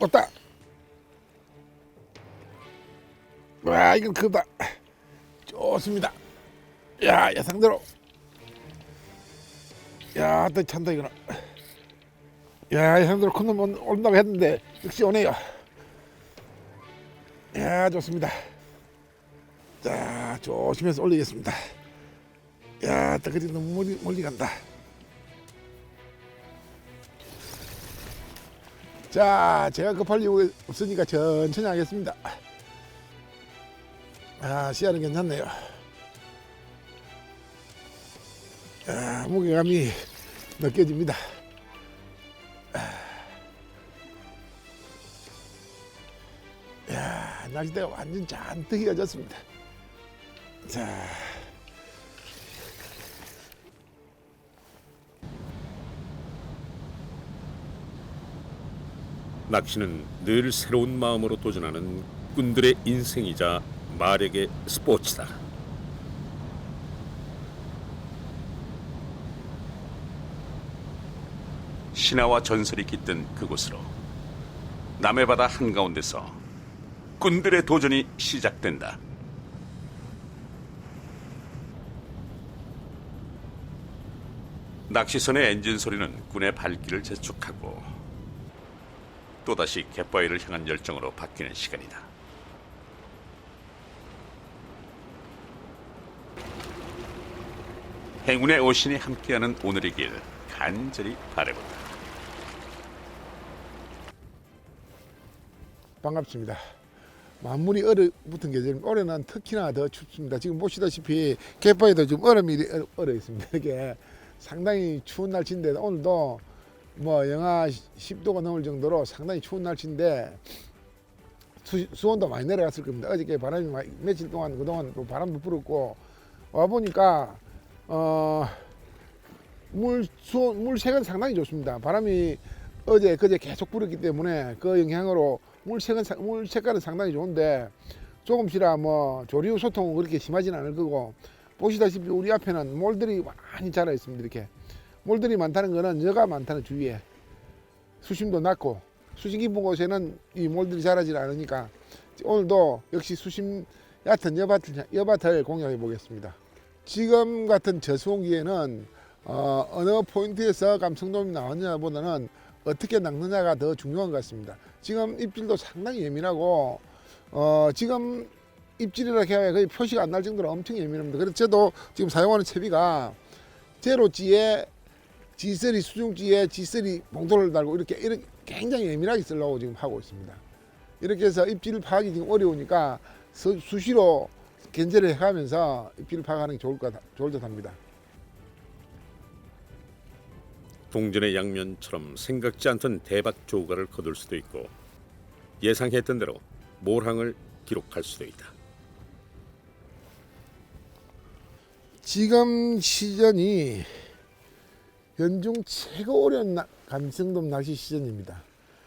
왔다. 와 이건 크다. 좋습니다. 야 예상대로. 야, 또 찬다 이거는. 야, 예상대로 큰놈 온다고 했는데 역시 오네요. 야, 좋습니다. 자, 조심해서 올리겠습니다. 야, 떡거리 너무 멀리, 멀리 간다. 자, 제가 급할 이유가 없으니까 천천히 하겠습니다. 아, 시야는 괜찮네요. 아, 무게감이 느껴집니다. 야, 낚싯대가 완전 잔뜩 이어졌습니다. 자, 낚시는 늘 새로운 마음으로 도전하는 꾼들의 인생이자 마력의 스포츠다. 신화와 전설이 깃든 그곳으로 남해 바다 한가운데서 꾼들의 도전이 시작된다. 낚시선의 엔진 소리는 꾼의 발길을 재촉하고 또다시 갯바위를 향한 열정으로 바뀌는 시간이다. 행운의 오신이 함께하는 오늘의 길 간절히 바라본다. 반갑습니다. 만물이 얼어붙은 계절, 올해는 특히나 더 춥습니다. 지금 보시다시피 갯바위도 지금 얼음이 얼- 얼어 있습니다. 이게 상당히 추운 날씨인데 오늘도 뭐 영하 10도가 넘을 정도로 상당히 추운 날씨인데 수, 수온도 많이 내려갔을 겁니다. 어저께 바람이 많이- 며칠 동안 그동안 또 바람도 불었고 와 보니까 어, 물 수온 물색은 상당히 좋습니다. 바람이 어제 그제 계속 불었기 때문에 그 영향으로 물색은 상- 물 색깔은 상당히 좋은데 조금씩이라 뭐 조류 소통은 그렇게 심하지는 않을 거고 보시다시피 우리 앞에는 몰들이 많이 자라 있습니다. 이렇게 몰들이 많다는 거는 여가 많다는 주위에 수심도 낮고 수심 깊은 곳에는 이 몰들이 자라지 않으니까 오늘도 역시 수심 얕은 여밭을, 여밭을 공략해 보겠습니다. 지금 같은 저수온기에는 어, 어느 포인트에서 감성돔이 나왔냐 보다는 어떻게 낚느냐가 더 중요한 것 같습니다. 지금 입질도 상당히 예민하고 어, 지금 입질이라 해야 거의 표시가 안 날 정도로 엄청 예민합니다. 그래서 저도 지금 사용하는 채비가 제로지에 G3 수중지에 G3 봉돌을 달고 이렇게 이렇게 굉장히 예민하게 쓰려고 지금 하고 있습니다. 이렇게 해서 입질을 파악이 지금 어려우니까 수, 수시로 견제를 해가면서 입질을 파악하는 게 좋을 것 같- 좋을 듯합니다. 동전의 양면처럼 생각지 않던 대박 조가를 거둘 수도 있고 예상했던 대로 몰항을 기록할 수도 있다. 지금 시즌이 연중 최고 어려운 나- 감성돔 낚시 시즌입니다.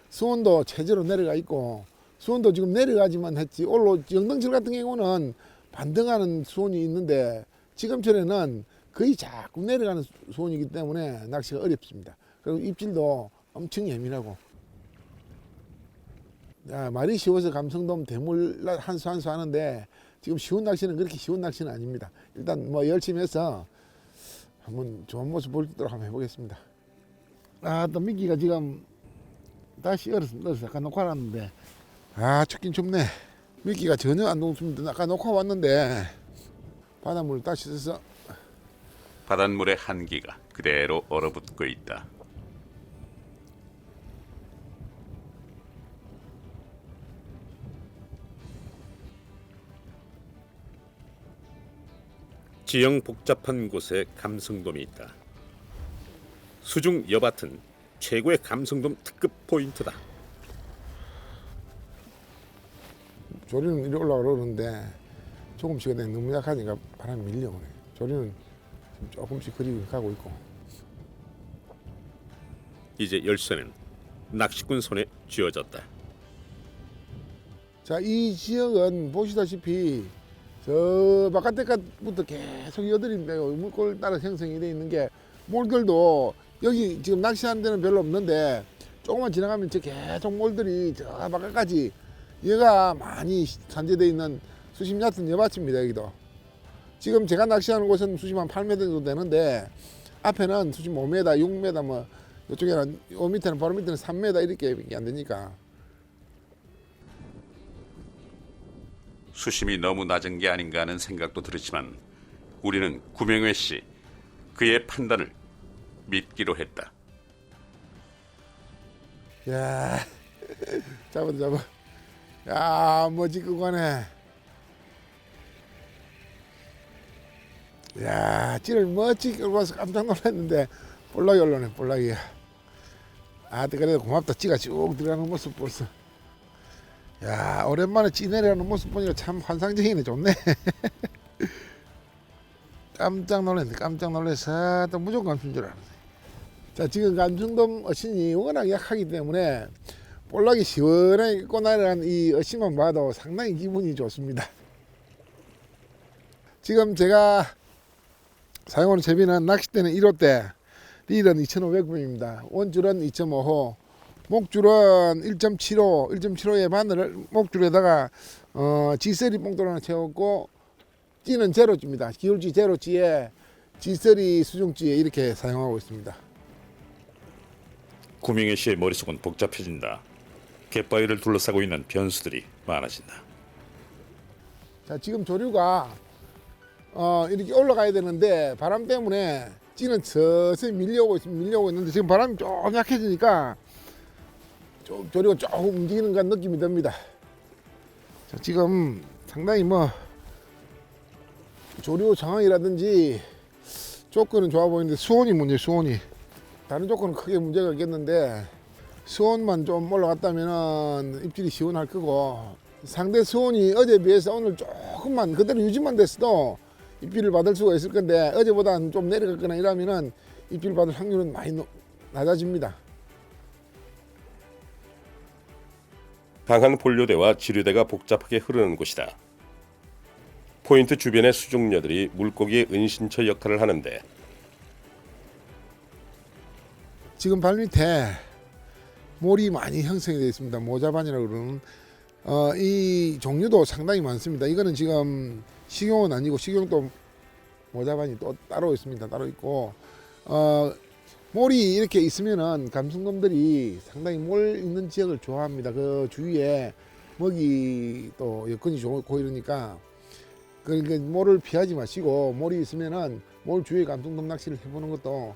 수온도 최저로 내려가 있고 수온도 지금 내려가지만 했지 올로 영등철 같은 경우는 반등하는 수온이 있는데 지금철에는 거의 자꾸 내려가는 수- 수온이기 때문에 낚시가 어렵습니다. 그리고 입질도 엄청 예민하고 야, 말이 쉬워서 감성돔 대물 한수 한수 하는데 지금 쉬운 낚시는 그렇게 쉬운 낚시는 아닙니다. 일단 뭐 열심히 해서 한번 좋은 모습 볼 수 있도록 한번 해보겠습니다. 아, 또 미끼가 지금 다시 얼었습니다. 얼어서 아까 녹화놨는데 아, 춥긴 춥네. 미끼가 전혀 안 녹습니다. 아까 녹화 왔는데 바닷물 다시 써서 바닷물의 한기가 그대로 얼어붙고 있다. 지형 복잡한 곳에 감성돔이 있다. 수중 여밭은 최고의 감성돔 특급 포인트다. 조리는 이리 올라가 그러는데 조금씩 근데 너무 약하니까 바람이 밀려오네. 조리는 지금 조금씩 그리고 가고 있고. 이제 열쇠는 낚시꾼 손에 쥐어졌다. 자, 이 지역은 보시다시피 저 바깥에까부터 계속 여들인데 물골 따라 형성이 돼 있는 게 몰들도 여기 지금 낚시하는 데는 별로 없는데 조금만 지나가면 저 계속 몰들이 저 바깥까지 얘가 많이 산재되어 있는 수심 얕은 여밭입니다 여기도. 지금 제가 낚시하는 곳은 수심 한 8m 정도 되는데 앞에는 수심 5m, 6m 뭐 이쪽에는 요 밑에는 바로 밑에는 3m 이렇게 안 되니까 수심이 너무 낮은 게 아닌가 하는 생각도 들었지만 우리는 구명회 씨 그의 판단을 믿기로 했다. 야 잡아도 잡아. 야 뭐지 그거네. 야 찌를 멋지게 끌고 와서 깜짝 놀랐는데 볼락이 올라오네 볼락이야 아 그래도 고맙다. 찌가 쭉 들어가는 모습 벌써 야 오랜만에 찌 내려가는 모습 보니까 참 환상적이네. 좋네. 깜짝 놀랐네. 깜짝 놀라서 또 무조건 감춘 줄 알았네. 자 지금 감충돔 어신이 워낙 약하기 때문에 볼락이 시원하게 꼬나라는 이 어신만 봐도 상당히 기분이 좋습니다. 지금 제가 사용하는 제비는 낚싯대는 1호 대 릴은 2,500분입니다. 원줄은 2.5호 목줄은 1.75 1.75의 바늘을 목줄에다가 어, G3 뽕돌 하나 채웠고 찌는 제로찌입니다 기울지 제로찌에 G3 수중찌에 이렇게 사용하고 있습니다 구명회 씨의 머릿속은 복잡해진다. 갯바위를 둘러싸고 있는 변수들이 많아진다. 자 지금 조류가 어, 이렇게 올라가야 되는데 바람 때문에 찌는 서서히 밀려오고 있습니다. 밀려오고 있는데 지금 바람이 좀 약해지니까 좀 조류가 조금 움직이는 것 느낌이 듭니다. 자 지금 상당히 뭐 조류 상황이라든지 조건은 좋아 보이는데 수온이 문제 수온이 다른 조건은 크게 문제가 없겠는데 수온만 좀 올라갔다면 입질이 시원할 거고 상대 수온이 어제에 비해서 오늘 조금만 그대로 유지만 됐어도 입질을 받을 수가 있을 건데 어제보다는 좀 내려갔거나 이러면은 입질 받을 확률은 많이 노- 낮아집니다. 강한 본류대와 지류대가 복잡하게 흐르는 곳이다. 포인트 주변의 수중녀들이 물고기의 은신처 역할을 하는데 지금 발밑에 몰이 많이 형성이 되어 있습니다. 모자반이라고 그러는 어, 이 종류도 상당히 많습니다. 이거는 지금 식용은 아니고 식용도 모자반이 또 따로 있습니다. 따로 있고 어, 몰이 이렇게 있으면은 감성돔들이 상당히 몰 있는 지역을 좋아합니다. 그 주위에 먹이 또 여건이 좋고 이러니까 그러니까 몰을 피하지 마시고 몰이 있으면은 몰 주위에 감성돔 낚시를 해보는 것도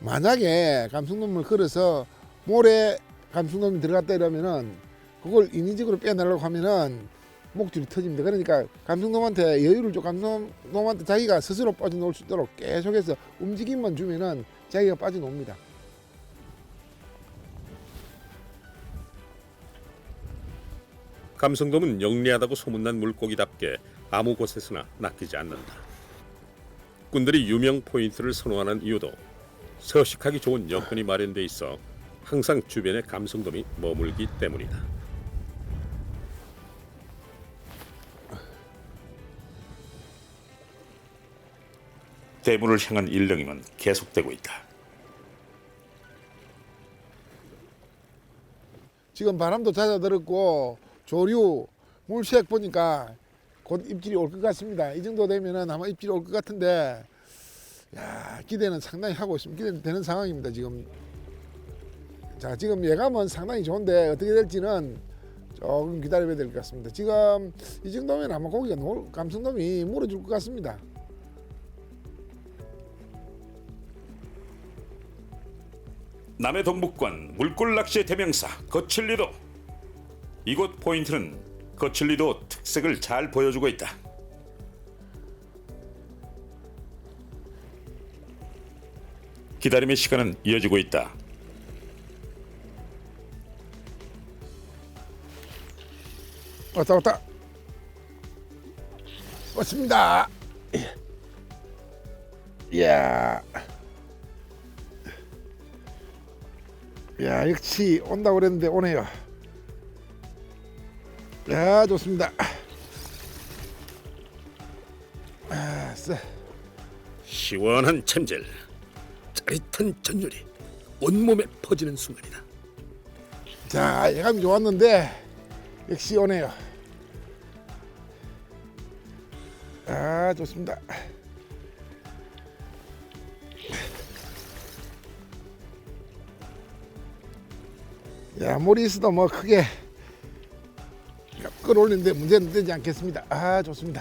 만약에 감성돔을 걸어서 몰에 감성돔이 들어갔다 이러면은 그걸 인위적으로 빼내려고 하면은 목줄이 터집니다. 그러니까 감성돔한테 여유를 줘 감성돔한테 자기가 스스로 빠져나올 수 있도록 계속해서 움직임만 주면은 자기가 빠져나옵니다. 감성돔은 영리하다고 소문난 물고기답게 아무 곳에서나 낚이지 않는다. 꾼들이 유명 포인트를 선호하는 이유도 서식하기 좋은 여건이 마련돼 있어 항상 주변에 감성돔이 머물기 때문이다. 대문을 향한 일렁임은 계속되고 있다. 지금 바람도 잦아들었고 조류 물색 보니까 곧 입질이 올 것 같습니다. 이 정도 되면은 아마 입질이 올 것 같은데 야 기대는 상당히 하고 있습니다. 기대는 되는 상황입니다. 지금 자 지금 예감은 상당히 좋은데 어떻게 될지는 조금 기다려야 될 것 같습니다. 지금 이 정도면 아마 고기가 놀, 감성돔이 물어줄 것 같습니다. 남해 동북권 물골 낚시의 대명사 거칠리도 이곳 포인트는 거칠리도 특색을 잘 보여주고 있다. 기다림의 시간은 이어지고 있다. 왔다 왔다 왔습니다. 이야. 야 역시 온다고 그랬는데 오네요 야 좋습니다 아싸 시원한 챔질, 짜릿한 전율이 온몸에 퍼지는 순간이다. 자, 예감이 좋았는데 역시 오네요. 아, 좋습니다. 야, 모리스도 뭐 크게 끌어올리는데 문제는 되지 않겠습니다. 아, 좋습니다.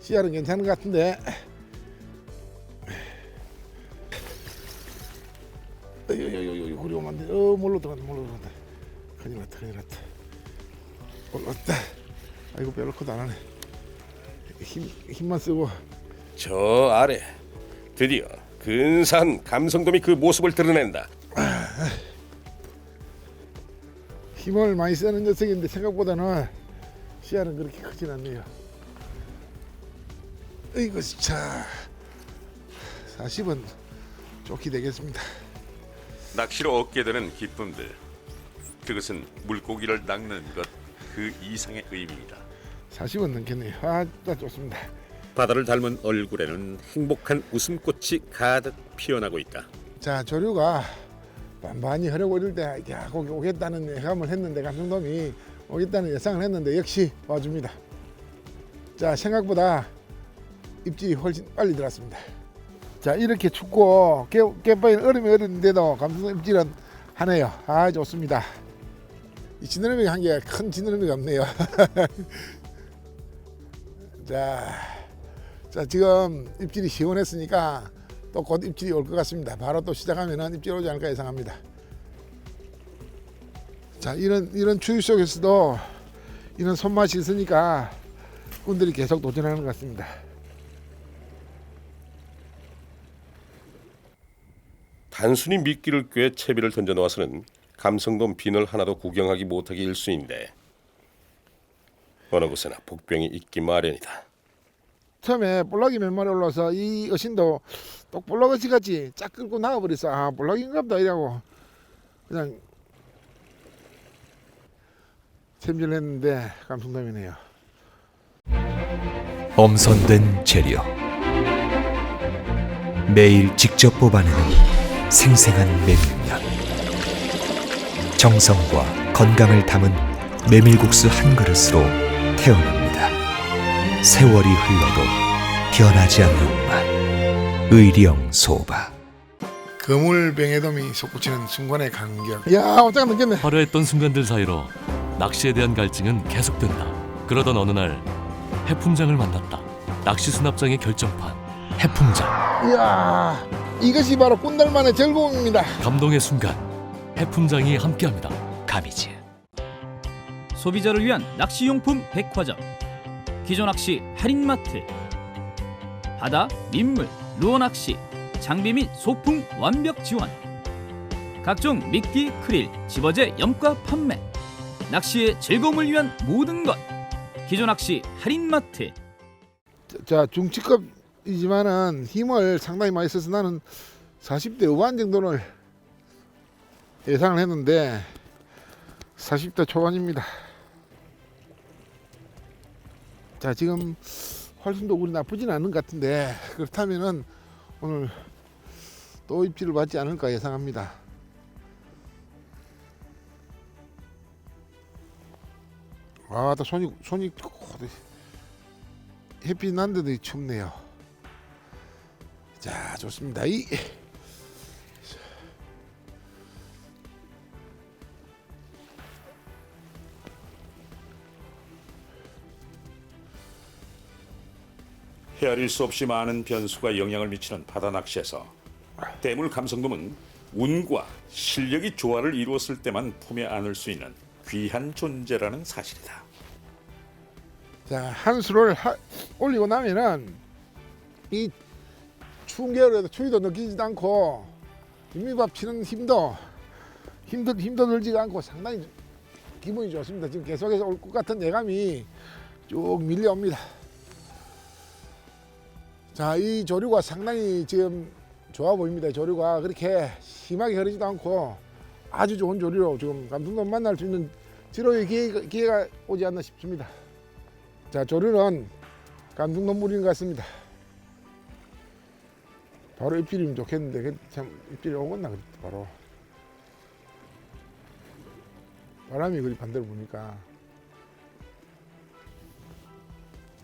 씨알은 괜찮은 것 같은데. 어이어이어이 그리 오면 안 돼. 어, 뭘로 들어간다, 뭘로 들어간다. 큰일 났다, 큰일 났다. 올랐다. 아이고, 별로 커도 안 하네. 힘, 힘만 쓰고. 저 아래 드디어 근사한 감성돔이 그 모습을 드러낸다. 힘을 많이 쓰는 녀석인데 생각보다는 씨알은 그렇게 크진 않네요. 이거 자 40은 좋게 되겠습니다. 낚시로 얻게 되는 기쁨들 그것은 물고기를 낚는 것 그 이상의 의미이다 40은 넘겠네요. 아, 딱 좋습니다. 바다를 닮은 얼굴에는 행복한 웃음꽃이 가득 피어나고 있다 자 조류가 반반히 흐르고 이럴 때 야, 거기 오겠다는 예감을 했는데 감성돔이 오겠다는 예상을 했는데 역시 와줍니다. 자 생각보다 입질이 훨씬 빨리 들어왔습니다. 자 이렇게 춥고 깨, 깨빠이는 얼음이 얼는데도 감성돔 입질은 하네요. 아 좋습니다. 이 지느러미가 한 개 큰 지느러미가 없네요. 자, 자 지금 입질이 시원했으니까 또 곧 입질이 올 것 같습니다. 바로 또 시작하면은 입질 오지 않을까 예상합니다. 자 이런 이런 추위 속에서도 이런 손맛이 있으니까 꾼들이 계속 도전하는 것 같습니다. 단순히 미끼를 꿰 채비를 던져 놓아서는 감성돔 비늘 하나도 구경하기 못하기 일쑤인데 어느 곳에나 복병이 있기 마련이다. 처음에 볼락이 몇 마리 올라와서 이 어신도 또 볼락어치 같이 쫙 끌고 나와버렸어. 아 볼락인가 보다 이라고 그냥 챔질을 했는데 감성돔이네요. 엄선된 재료 매일 직접 뽑아내는 생생한 메밀면 정성과 건강을 담은 메밀국수 한 그릇으로 태어납니다 세월이 흘러도 변하지 않는 맛 의령 소바 거물뱅에돔이 솟구치는 순간의 간격. 야, 어쩌가 넘겠네. 화려했던 순간들 사이로 낚시에 대한 갈증은 계속된다. 그러던 어느 날 해품장을 만났다. 낚시 수납장의 결정판 해품장. 이야, 이것이 바로 꾼달만의 즐거움입니다. 감동의 순간 해품장이 함께합니다. 가미즈. 소비자를 위한 낚시용품 백화점 기존 낚시 할인마트 바다, 민물, 루어 낚시 장비 및 소품 완벽 지원 각종 미끼, 크릴, 집어제, 염가 판매 낚시의 즐거움을 위한 모든 것 기존 낚시 할인마트 자, 중치급이지만은 힘을 상당히 많이 써서 나는 40대 후반 정도를 예상을 했는데 40대 초반입니다. 자, 지금 활순도 우리 나쁘진 않은 것 같은데 그렇다면은 오늘 또 입질을 받지 않을까 예상합니다. 아, 나 손이 손이 햇빛 난데도 춥네요. 자, 좋습니다. 이 헤아릴 수 없이 많은 변수가 영향을 미치는 바다 낚시에서 대물 감성돔은 운과 실력이 조화를 이루었을 때만 품에 안을 수 있는 귀한 존재라는 사실이다. 자, 한 수를 하- 올리고 나면은 이 추운 겨울에도 추위도 느끼지도 않고 민미밥 치는 힘도 힘도 힘도 들지가 않고 상당히 기분이 좋습니다. 지금 계속해서 올 것 같은 예감이 쭉 밀려옵니다. 자, 이 조류가 상당히 지금 좋아 보입니다. 조류가 그렇게 심하게 흐르지도 않고 아주 좋은 조류로 지금 감성돔 만날 수 있는 지로의 기회가, 기회가 오지 않나 싶습니다. 자, 조류는 감성돔 물인 것 같습니다. 바로 입질이면 좋겠는데 그참 입질이 오겠나 바로. 바람이 그리 반대로 부니까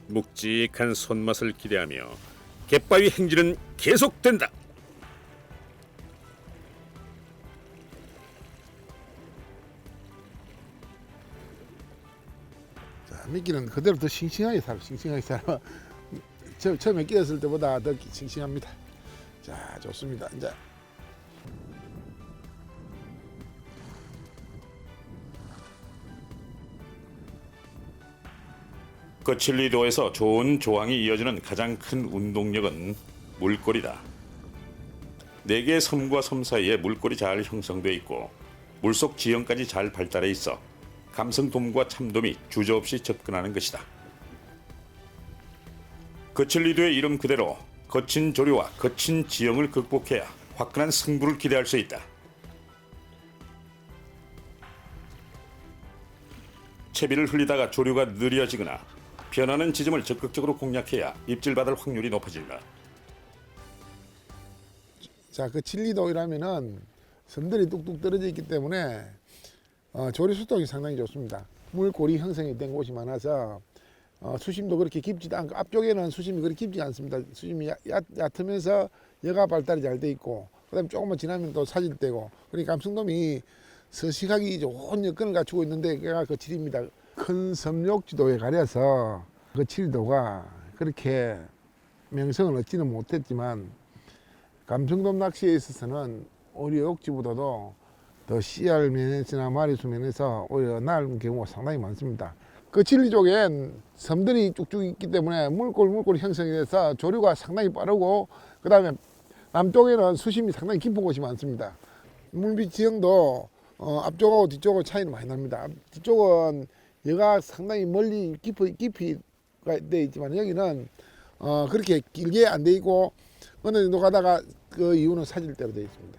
묵직한 손맛을 기대하며 갯바위 행진은 계속된다. 자, 미끼는 그대로 더 싱싱하게 살아 싱싱하게 살아. 처, 처음에 끼었을 때보다 더 싱싱합니다. 자 좋습니다. 이제 거칠리도에서 좋은 조항이 이어지는 가장 큰 운동력은 물골이다. 네 개의 섬과 섬 사이에 물골이 잘 형성돼 있고 물속 지형까지 잘 발달해 있어 감성돔과 참돔이 주저없이 접근하는 것이다. 거칠리도의 이름 그대로 거친 조류와 거친 지형을 극복해야 화끈한 승부를 기대할 수 있다. 채비를 흘리다가 조류가 느려지거나 변하는 지점을 적극적으로 공략해야 입질받을 확률이 높아진다. 자, 그 칠리도이라면은 섬들이 뚝뚝 떨어져 있기 때문에 어, 조류 수동이 상당히 좋습니다. 물골이 형성이 된 곳이 많아서 어, 수심도 그렇게 깊지도 않고 앞쪽에는 수심이 그렇게 깊지 않습니다. 수심이 얕, 얕, 얕으면서 여가 발달이 잘 돼 있고 그다음에 조금만 지나면 또 사질 되고 그러니까 감성돔이 서식하기 좋은 여건을 갖추고 있는데 그가 그 칠입니다. 큰 섬욕지도에 가려서 그 칠도가 그렇게 명성을 얻지는 못했지만 감성돔 낚시에 있어서는 오히려 욕지보다도 더 씨알 면에서나 마리수 면에서 오히려 나은 경우가 상당히 많습니다. 그 진리 쪽엔 섬들이 쭉쭉 있기 때문에 물골 물골 형성이 돼서 조류가 상당히 빠르고 그 다음에 남쪽에는 수심이 상당히 깊은 곳이 많습니다. 물빛 지형도 어, 앞쪽하고 뒤쪽하고 차이는 많이 납니다. 앞- 뒤쪽은 여가 상당히 멀리 깊이 깊이가 돼 있지만 여기는 어, 그렇게 길게 안 돼 있고 어느 정도 가다가 그 이유는 사질대로 되어 있습니다.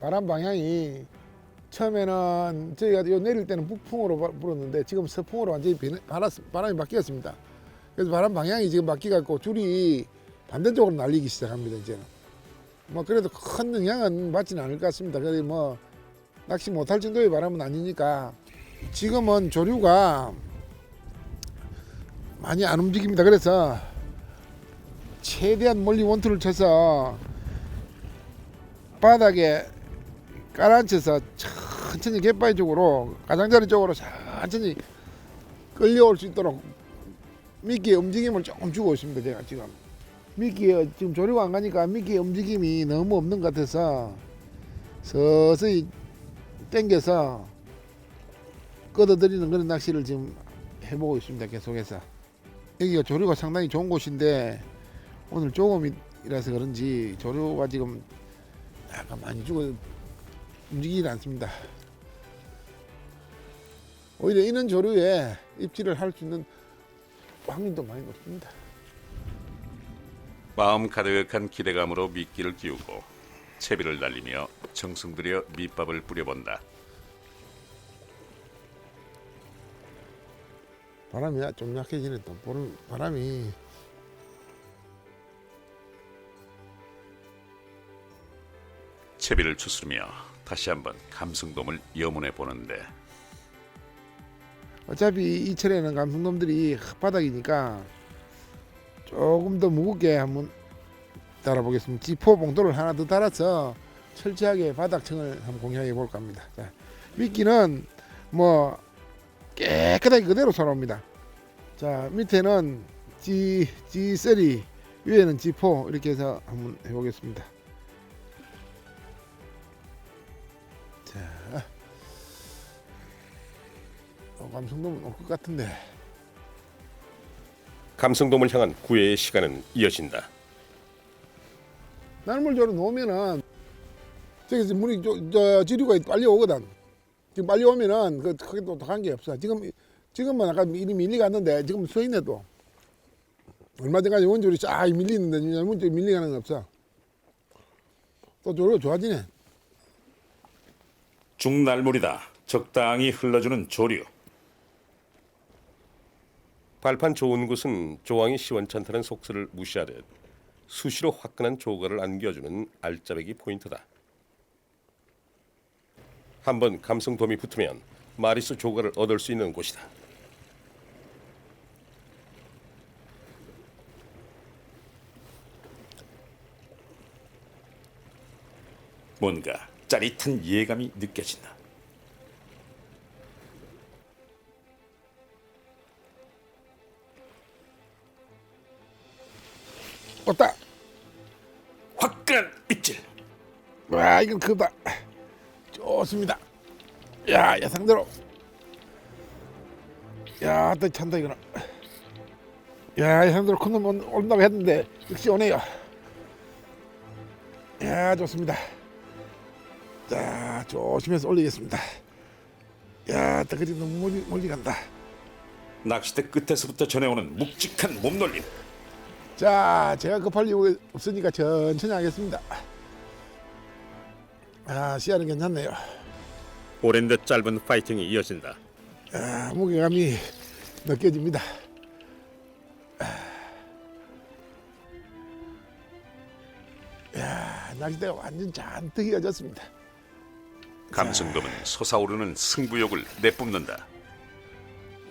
바람 방향이 처음에는 저희가 요 내릴 때는 북풍으로 바- 불었는데 지금 서풍으로 완전히 바람이 바뀌었습니다. 그래서 바람 방향이 지금 바뀌갖고 줄이 반대쪽으로 날리기 시작합니다. 이제는 뭐 그래도 큰 영향은 받지는 않을 것 같습니다. 그래 뭐 낚시 못할 정도의 바람은 아니니까 지금은 조류가 많이 안 움직입니다. 그래서 최대한 멀리 원투를 쳐서 바닥에 깔아앉혀서 천천히 갯바위 쪽으로 가장자리 쪽으로 천천히 끌려올 수 있도록 미끼의 움직임을 조금 주고 있습니다. 제가 지금 미끼에 지금 조류가 안 가니까 미끼의 움직임이 너무 없는 것 같아서 서서히 당겨서 걷어들이는 그런 낚시를 지금 해보고 있습니다. 계속해서 여기가 조류가 상당히 좋은 곳인데 오늘 조금이라서 그런지 조류가 지금 약간 많이 죽어 움직이지 않습니다. 오히려 이런 조류에 입질을 할 수 있는 확률도 많이 높습니다. 마음 가득한 기대감으로 미끼를 끼우고 채비를 날리며 정성 들여 밑밥을 뿌려본다. 바람이 좀 약해지네 또 바람이 채비를 추스르며 다시 한번 감성돔을 염원해 보는데 어차피 이 철에는 감성돔들이 바닥이니까 조금 더 무겁게 한번 달아보겠습니다. 지포 봉도를 하나 더 달아서 철저하게 바닥층을 한번 공략해 볼까 합니다. 자, 미끼는 뭐 깨끗하게 그대로 sor옵니다. 자, 밑에는 G, G3, 위에는 G4 이렇게 해서 한번 해보겠습니다. 자, 어, 감성돔은 올 것 같은데. 감성돔을 향한 구애의 시간은 이어진다. 나물조로 놓으면은 저기서 물이 저, 저 지류가 빨리 오거든. 지금 빨리 오면은 그 크게 또 관계 없어. 지금 지금은 아까 이리 밀리갔는데 지금 서 있네 또. 얼마 전까지 원줄이 쫙 밀리는데 원줄이 밀리가는 건 없어. 또 조류가 좋아지네. 중날물이다. 적당히 흘러주는 조류. 발판 좋은 곳은 조항이 시원찮다는 속설을 무시하듯 수시로 화끈한 조가를 안겨주는 알짜배기 포인트다. 한번 감성돔이 붙으면 마리수 조과를 얻을 수 있는 곳이다. 뭔가 짜릿한 예감이 느껴진다. 왔다. 화끈한 입질. 와 이건 크다. 좋습니다. 야 예상대로. 야, 또 찬다 이거는. 야, 예상대로 큰놈 온- 온다고 했는데 역시 오네요. 야, 좋습니다. 자, 조심해서 올리겠습니다. 야, 떡거리 너무 멀리, 멀리 간다. 낚싯대 끝에서부터 전해오는 묵직한 몸놀림. 자, 제가 급할 이유가 없으니까 천천히 하겠습니다. 아, 시야는 괜찮네요. 오랜 듯 짧은 파이팅이 이어진다. 아, 무게감이 느껴집니다. 아. 야, 낚싯대가 완전 잔뜩 이어졌습니다. 감성돔은 솟아오르는 승부욕을 내뿜는다.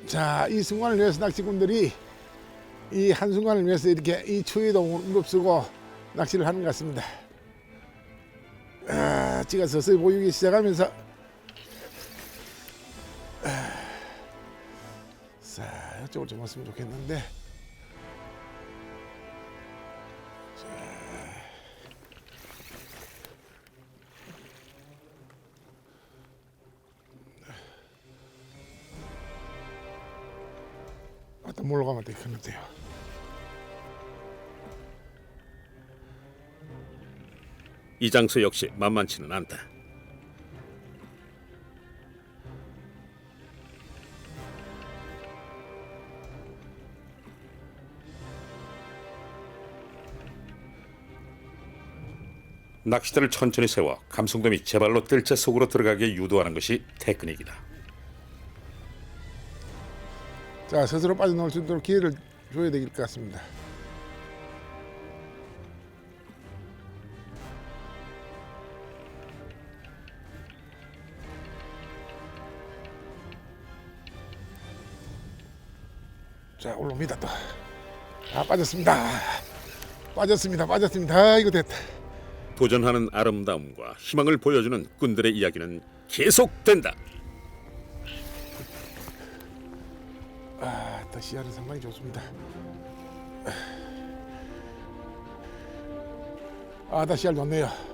자, 이 순간을 위해서 낚시꾼들이 이 한순간을 위해서 이렇게 이 추위도 무릅쓰고 낚시를 하는 것 같습니다. 아, 찌가 서서히 보이기 시작하면서. 아, 자, 이쪽으로 좀 왔으면 좋겠는데. 어떤 몰로 가면 되게 큰데요. 이 장소 역시 만만치는 않다. 낚싯대를 천천히 세워 감성돔이 제발로 뜰채 속으로 들어가게 유도하는 것이 테크닉이다. 자, 스스로 빠져나올 수 있도록 기회를 줘야 될 것 같습니다. 자, 올라옵니다 또. 아, 빠졌습니다. 빠졌습니다. 빠졌습니다. 아, 이거 됐다. 도전하는 아름다움과 희망을 보여주는 꾼들의 이야기는 계속된다. 아, 또 시야는 상당히 좋습니다. 아, 다 시야 좋네요.